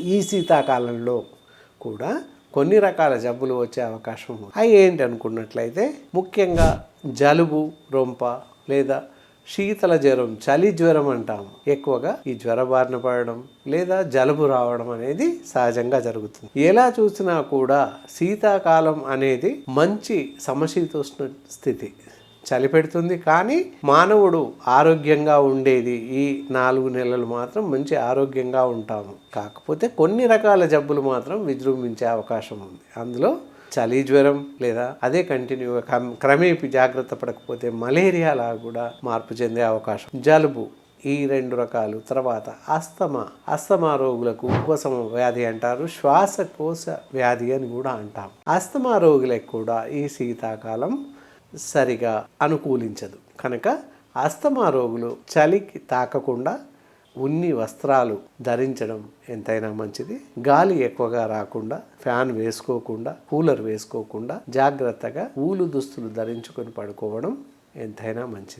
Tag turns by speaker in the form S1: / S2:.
S1: ఈ శీతాకాలంలో కూడా కొన్ని రకాల జబ్బులు వచ్చే అవకాశం అవి ఏంటి అనుకున్నట్లయితే ముఖ్యంగా జలుబు రొంప లేదా శీతల జ్వరం చలి జ్వరం అంటాము. ఎక్కువగా ఈ జ్వర బారిన పడడం లేదా జలుబు రావడం అనేది సహజంగా జరుగుతుంది. ఎలా చూసినా కూడా శీతాకాలం అనేది మంచి సమశీతోష్ణ స్థితి. చలి పెడుతుంది కానీ మానవుడు ఆరోగ్యంగా ఉండేది ఈ నాలుగు నెలలు మాత్రం మంచి ఆరోగ్యంగా ఉంటాము. కాకపోతే కొన్ని రకాల జబ్బులు మాత్రం విజృంభించే అవకాశం ఉంది. అందులో చలి జ్వరం లేదా అదే కంటిన్యూగా క్రమేపి జాగ్రత్త పడకపోతే మలేరియాలా కూడా మార్పు చెందే అవకాశం. జలుబు ఈ రెండు రకాలు. తర్వాత అస్తమా. అస్తమా రోగులకు ఉపశమ వ్యాధి అంటారు. శ్వాసకోశ వ్యాధి అని కూడా అంటాం. అస్తమా రోగులకు కూడా ఈ శీతాకాలం సరిగా అనుకూలించదు. కనుక అస్తమా రోగులు చలికి తాకకుండా ఉన్ని వస్త్రాలు ధరించడం ఎంతైనా మంచిది. గాలి ఎక్కువగా రాకుండా ఫ్యాన్ వేసుకోకుండా కూలర్ వేసుకోకుండా జాగ్రత్తగా ఊలు దుస్తులు ధరించుకొని పడుకోవడం ఎంతైనా మంచిది.